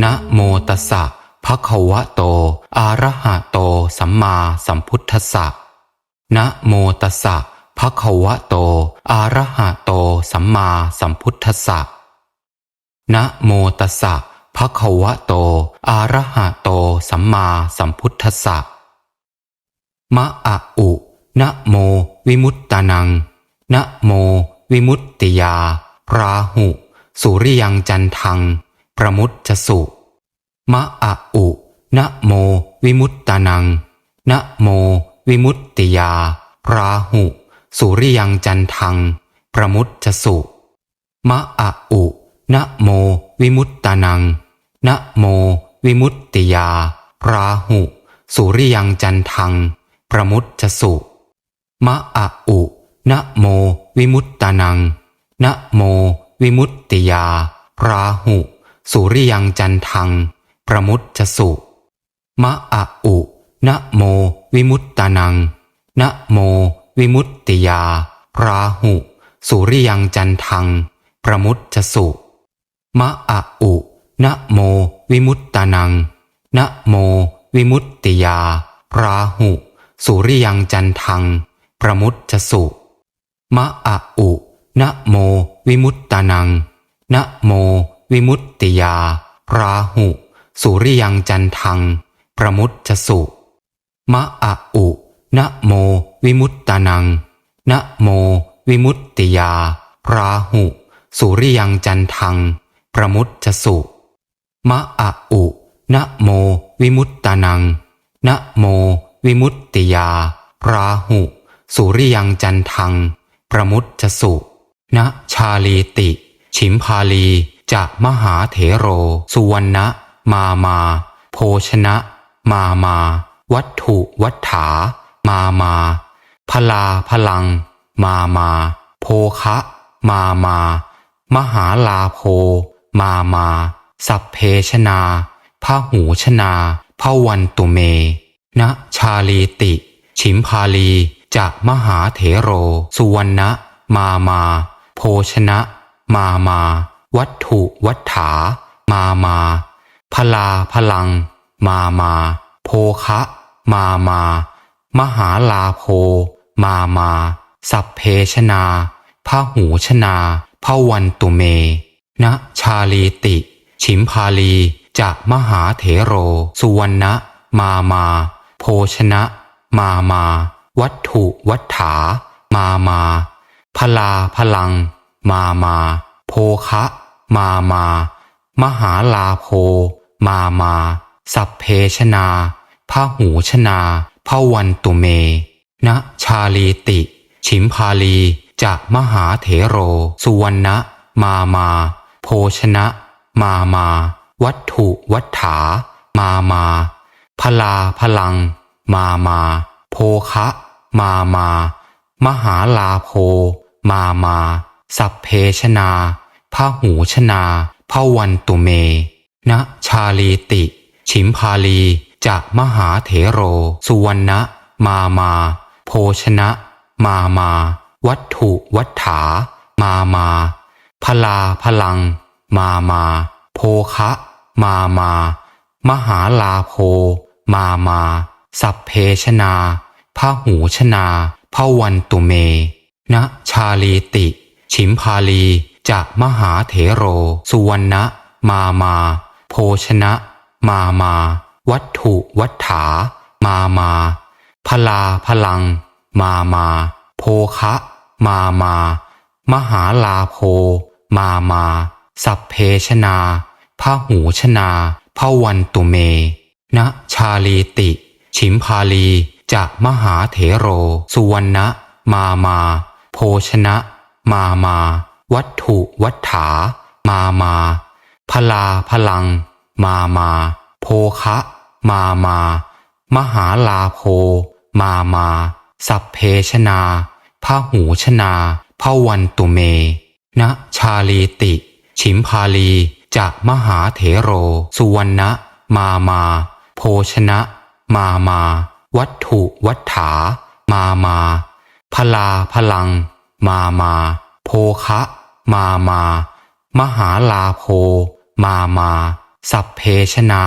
นะโมตัสสะภะคะวะโต อะระหะโต สัมมาสัมพุทธัสสะนะโมตัสสะภะคะวะโต อะระหะโต สัมมาสัมพุทธัสสะนะโมตัสสะภะคะวะโต อะระหะโต สัมมาสัมพุทธัสสะมะอะอุนะโม วิมุตตานังนะโม วิมุตติยา ราหุ สุริยังจันทัง ประมุตจสุ มะอะอุนะโม วิมุตตานัง นะโม วิมุตติยา ราหุ สุริยังจันทัง ประมุตจสุ มะอะอุนะโม วิมุตตานัง นะโม วิมุตติยา ราหุ สุริยังจันทัง ประมุตจสุ มะอะอุนะโม วิมุตตานัง นะโม วิมุตติยา ราหุ สุริยังจันทัง ประมุตจสุ มะอะอุนะโม วิมุตตานังนะโม วิมุตติยา ราหุ สุริยังจันทัง ประมุตจสุ มะอะอุนะโม วิมุตตานังนะโม วิมุตติยา ราหุ สุริยังจันทัง ประมุตจสุ มะอะอุนะโม วิมุตตานังนะโม วิมุตติยา ราหุ สุริยังจันทัง ประมุตจสุ มะอะอุนะโม วิมุตตานังนะโม วิมุตติยา ราหุ สุริยังจันทัง ประมุตจสุ มะอะอุนะโม วิมุตตานังนะโม วิมุตติยา ราหุ สุริยังจันทัง ประมุตจสุนะชาลีติ ฉิมพาลี จะมหาเถโร สุวรรณมามา โภชนะ มามา วัตถุวัฏฐา มามา พลาพลัง มามา โภคะ มามา มหาลาโภ มามา สัพเพชนาพหูชนาพวันตุเม นะชาลีติ ฉิมพาลีจะมหาเถโร สุวรรณมามา โภชนะ มามา วัตถุ วัฏฐา มามา พลาพลัง มามา โภคะ มามา มหาลาโภ มามา สัพเพชนาพหูชนาพวันตุเม นะชาลีติ ฉิมพาลีจะมหาเถโร สุวรรณะ มามา โภชนะ มามา วัตถุ วัฏฐา มามา พลาพลัง มามา โภคะ มา มา มหาลาโภ มา มา สัพเพชนาพหูชนาพวันตุเม นะชาลีติ ฉิมพาลีจะมหาเถโร สุวรรณะ มามา โภชนะ มามา วัตถุวัฏฐา มามาพลาพลัง มามา โภคะ มามา มหาลาโภ มามา สัพเพชนา พระหูชนาพวันตุเมนะชาลีติ ฉิมพาลีจะมหาเถโร สุวรรณมามา โภชนะ มามา วัตถุวัฏฐา มามา พลาพลัง มามา โภคะ มามา มหาลาโภ มามา สัพเพชนาพระหูชนาพวันตุเมนะชาลีติ ฉิมพาลี จะมหาเถโร สุวรรณะ มามา โภชนะ มามา วัตถุวัฏฐา มามา พลาพลัง มามา โภคะ มามา มหาลาโภ มามา สัพเพชนาพหูชนาพวันตุเมนะชาลีติ ฉิมพาลีจะมหาเถโร สุวรรณะ มามา โภชนะ มามา วัตถุวัฏฐา มามา พลาพลัง มามาโภคะ มามา มหาลาโภมามา สัพเพชนาพหูชนาพวันตุเม นะชาลีติ ฉิมพาลีจะมหาเถโร สุวรรณะ มามา โภชนะ มามา วัตถุวัฏฐา มามา พลาพลัง มามาโภคะ มา มา มหาลาโภ มา มา สัพเพชนา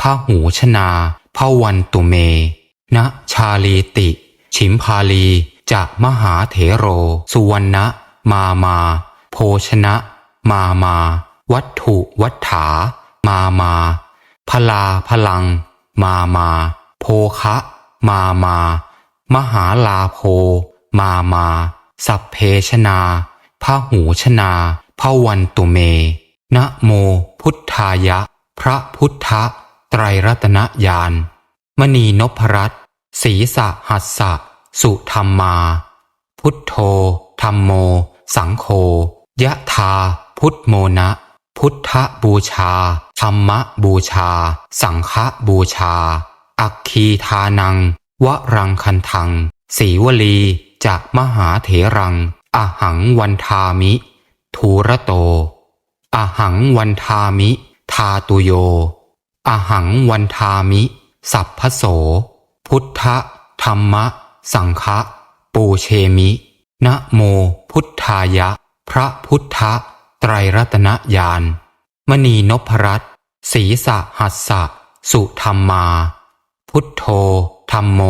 พาหูชนาพวันตุเมนะชาลีติ ฉิมพาลีจากมหาเถโร สุวรรณะ มา มา โภชนะ มา มา วัตถุวัฏฐา มา มา พลาพลัง มา มา โภคะ มา มา มหาลาโภ มา มา สัพเพชนา พาหูชนาพระวันตุเม นะโมพุทธายะ พระพุทธไตรรัตนญาณมณีนพรัตน์ศีสะหัสสะ สุธรรมา พุทโธธรรมโม สังโฆยะธาพุทโมนะ พุทธบูชา ธรรมบูชา สังฆบูชา อัคคีทานัง วรังคันทังสีวลีจากมหาเถรัง อหังวันทามิ ทูระโต อหังวันทามิ ทาตุโย อหังวันทามิ สัพพโส พุทธธรรมะ สังฆะปูเชมิ นะโมพุทธายะ พระพุทธไตรรัตนญาณ มณีนพรัตน์ศีสะหัสสะ สุธรรมา พุทโธธรรมโม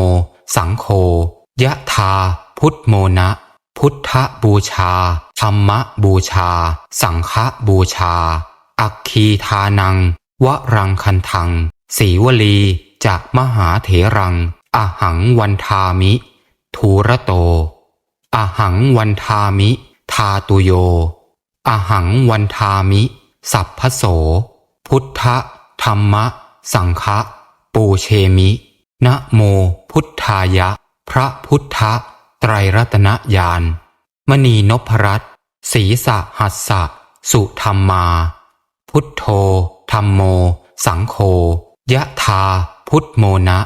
สังโฆยะธาพุทโมนะ พุทธบูชา ธรรมบูชา สังฆบูชา อัคคีทานัง วรังคันทัง สีวลีจากมหาเถรัง อหังวันทามิ ทูระโต อหังวันทามิ ทาตุโย อหังวันทามิ สัพพโส พุทธธรรมสังฆปูเชมิ นะโมพุทธายะ พระพุทธ ไตรรัตนญาณมณีนพรัตน์ศีสะหัสสะ สุธรรมา พุทโธธรรมโม สังโฆยะธาพุทโมนะ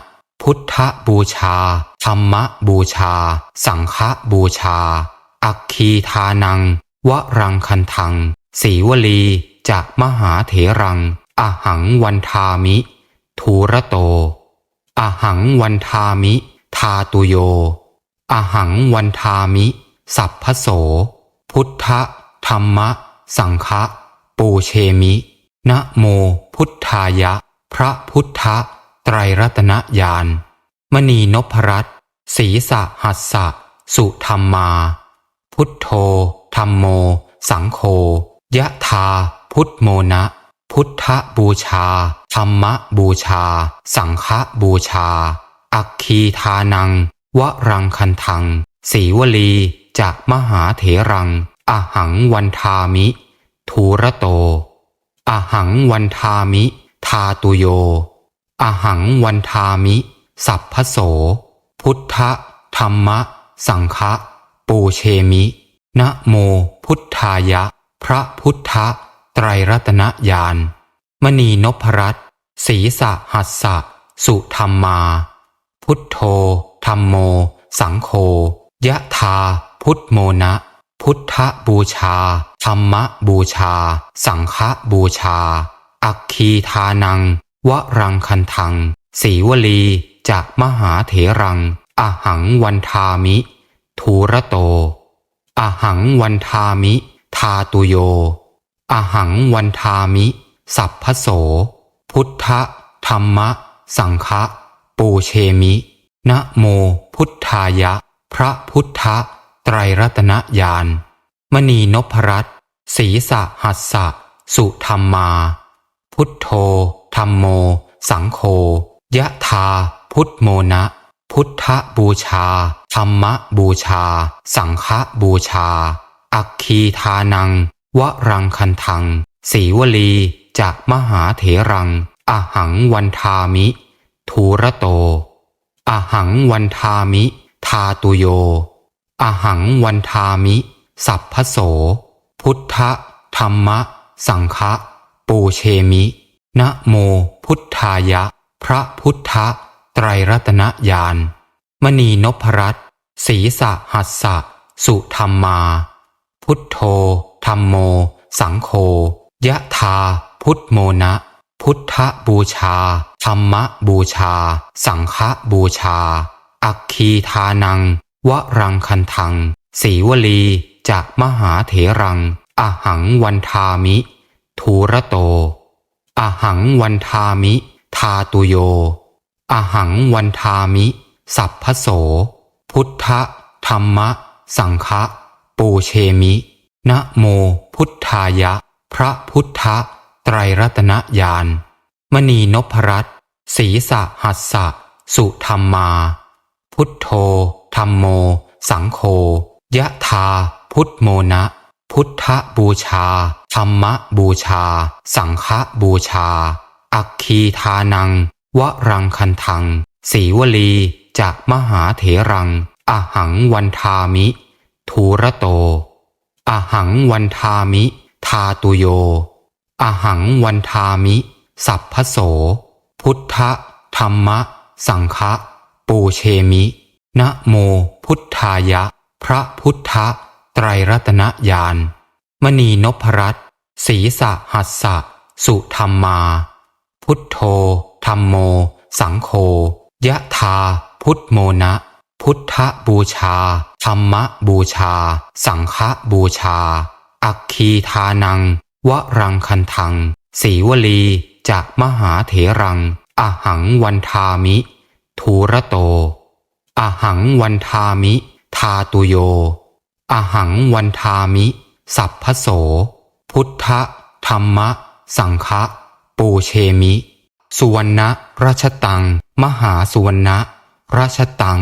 พุทธบูชา ธรรมบูชา สังฆบูชา อัคคีทานัง วรังคันทัง สีวลีจากมหาเถรัง อหังวันทามิ ทูระโต อหังวันทามิ ทาตุโย อหังวันทามิ สัพพโส พุทธธรรมะ สังฆะปูเชมิ นะโมพุทธายะ พระพุทธไตรรัตนญาณมณีนพรัตศีสะหัสสะ สุธรรมา พุทโธธรรมโม สังโฆยะธาพุทโมนะ พุทธบูชา ธรรมบูชา สังฆบูชา อัคคีทานัง วรังคันทัง สีวลีจากมหาเถรัง อหังวันทามิ ทูระโต อหังวันทามิ ทาตุโย อหังวันทามิ สัพพโส พุทธธรรมะ สังฆะปูเชมิ นะโมพุทธายะ พระพุทธไตรรัตนญาณ มณีนพรัตน์ศีสะหัสสะ สุธรรมา พุทโธ รมโม สังโฆยะธาพุทโมนะ พุทธบูชา ธรรมบูชา สังฆบูชา อัคคีทานัง วรังคันทัง สีวลีจากมหาเถรัง อหังวันทามิ ทูระโต อหังวันทามิ ทาตุโย อหังวันทามิ สัพพโส พุทธธรรมะสังฆะปูเชมิ นะโมพุทธายะ พระพุทธไตรรัตนญาณมณีนพรัตน์ศีสะหัสสะ สุธรรมา พุทโธธรรมโม สังโฆยะธาพุทโมนะ พุทธบูชา ธรรมบูชา สังฆบูชา อัคคีทานัง วรังคันทัง สีวลีจากมหาเถรัง อหังวันทามิ ทูระโต อหังวันทามิ ทาตุโย อหังวันทามิ สัพพโส พุทธธรรมะ สังฆะปูเชมิ นะโมพุทธายะ พระพุทธไตรรัตนญาณมณีนพรัตน์ศีสะหัสสะ สุธรรมา พุทโธธรรมโม สังโฆยะธาพุทโมนะ พุทธบูชา ธรรมบูชา สังฆบูชา อัคคีทานัง วรังคันทัง สีวลีจากมหาเถรัง อหังวันทามิ ทูระโต อหังวันทามิ ทาตุโย อหังวันทามิ สัพพโส พุทธธรรมะสังฆะปูเชมิ นะโมพุทธายะ พระพุทธไตรรัตนญาณ มณีนพรัตน์ศีสะหัสสะ สุธรรมมา พุทโธธรรมโม สังโฆยะธาพุทโมนะ พุทธบูชา ธรรมบูชา สังฆบูชา อัคคีทานัง วรังคันทัง สีวลีจากมหาเถรัง อหังวันทามิ ทูระโต อหังวันทามิ ทาตุโย อหังวันทามิ สัพพโส พุทธธรรมะ สังฆะปูเชมิ นะโมพุทธายะ พระพุทธไตรรัตนญาณมณีนพรัตศีสะหัสสะ สุธรรมมาพุทโธธรรมโม สังโฆยะธาพุทโมนะ พุทธบูชา ธรรมบูชา สังฆบูชา อัคคีทานัง วรังคันทังสีวลี จากมหาเถรัง อหังวันทามิ ทูระโต อหังวันทามิ ทาตุโย อหังวันทามิ สัพพโส พุทธธรรมะ สังฆะปูเชมิ สุวรรณราชตัง มหาสุวรรณราชตัง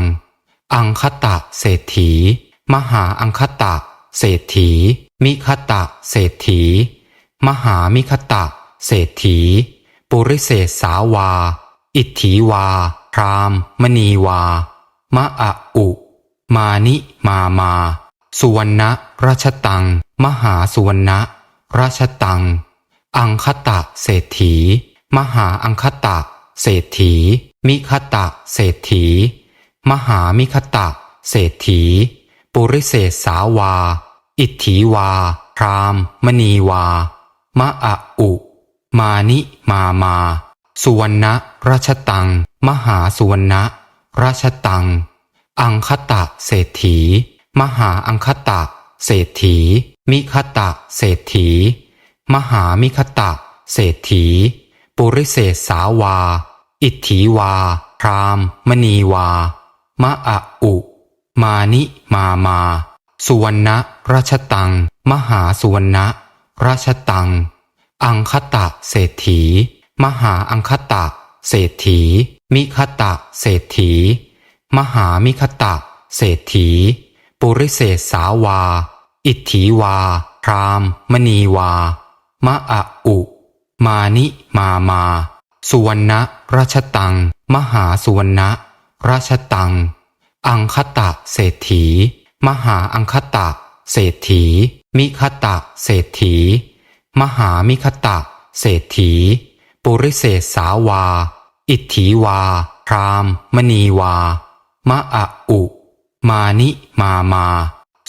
อังคตะเศรษฐี มหาอังคตะ เศรษฐี มิคตะ เศรษฐี มหามิคตะ เศรษฐี ปุริเศษสาวา อิทธิวา พรามมณีวา มะอะอุ มานิมามา สุวรรณราชตัง มหาสุวรรณราชตัง อังคตะเศรษฐี มหาอังคตะเศรษฐี มิคตะเศรษฐี มหามิคตะเศรษฐี ปุริเศษสาวา อิทธิวา พรามมณีวา มะอะอุ มานิมามา สุวรรณราชตัง มหาสุวรรณราชตัง อังคตะเศรษฐี มหาอังคตะเศรษฐี มิคตะเศรษฐี มหามิคตะเศรษฐี ปุริเศษสาวา อิทธิวา พรามมณีวา มะอะอุ มานิมามา สุวรรณราชตัง มหาสุวรรณราชตัง อังคตะเศรษฐี มหาอังคตะเศรษฐี มิคตะเศรษฐี มหามิคตะเศรษฐี ปุริเศษสาวา อิทธิวา พรามมณีวา มะอะอุ มานิมามา สุวรรณราชตัง มหาสุวรรณราชตัง อังคตะเศรษฐี มหาอังคตะเศรษฐี มิคตะเศรษฐี มหามิคตะ เศรษฐี ปุริเศษสาวา อิทธิวา พรามมณีวา มะอะอุ มานิมามา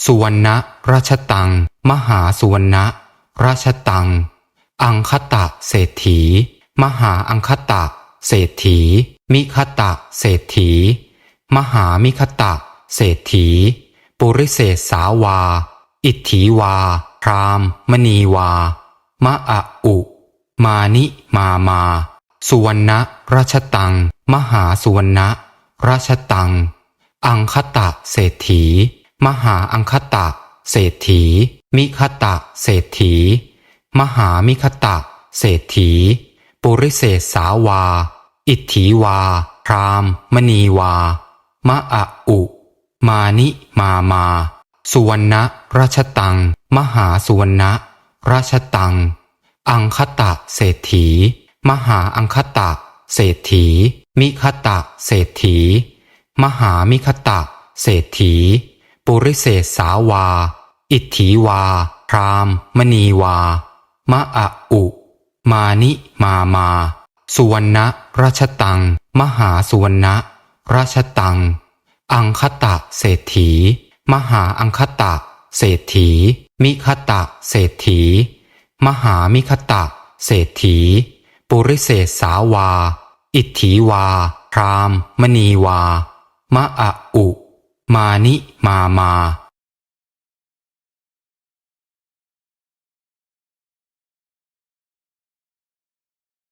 สุวรรณราชตัง มหาสุวรรณราชตัง อังคตะเศรษฐี มหาอังคตะ เศรษฐี มิคตะ เศรษฐี มหามิคตะ เศรษฐี ปุริเศษสาวา อิทธิวา พรามมณีวา มะอะอุ มานิมามา สุวรรณราชตัง มหาสุวรรณราชตัง อังคตะเศรษฐี มหาอังคตะเศรษฐี มิคตะเศรษฐี มหามิคตะเศรษฐี ปุริเศสาวา อิทธิวา พรามมณีวา มะอะอุ มานิมามา สุวรรณราชตัง มหาสุวรรณ ราชตัง อังคตะเศรษฐี มหาอังคตะเศรษฐี มิคตะเศรษฐี มหามิคตะเศรษฐี ปุริเศษสาวา อิทธิวา พรามมณีวา มะอะอุ มานิมามา สุวรรณราชตัง มหาสุวรรณราชตัง อังคตะเศรษฐี มหาอังคตะเศรษฐี มิคตะเศรษฐี มหามิคตะเศรษฐี ปุริเศษสาวา อิทธิวา พรามมณีวามะอะอุ มานิมามา